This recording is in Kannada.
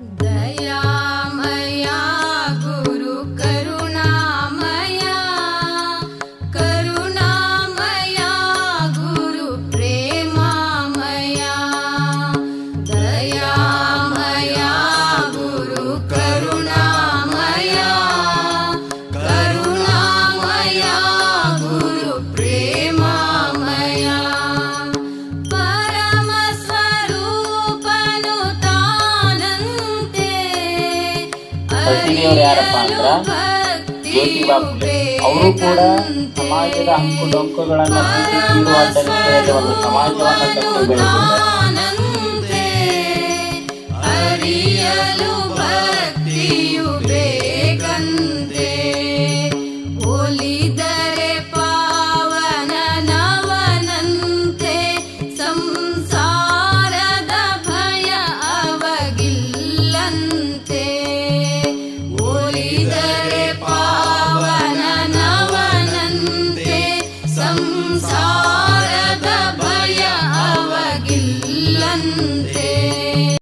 That. ದೇವರು ಯಾರಪ್ಪ ಅಂದ್ರ ಜ್ಯೋತಿ ಬಾಪುಲೆ ಅವರು ಕೂಡ ಸಮಾಜದ ಅಂಕು ಡೊಂಕುಗಳನ್ನು ಆಚರಿಕೆಯಲ್ಲಿ ಒಂದು ಸಮಾಜವನ್ನು ಕಟ್ಟಿ ಬೆಳೆದಿದ್ದಾರೆ ಸಂಸಾರದ ಭಯ ಅವಗಿಲ್ಲಂತೆ. ಸಂಸಾರದ ಭಯ ಅವಗಿಲ್ಲಂತೆ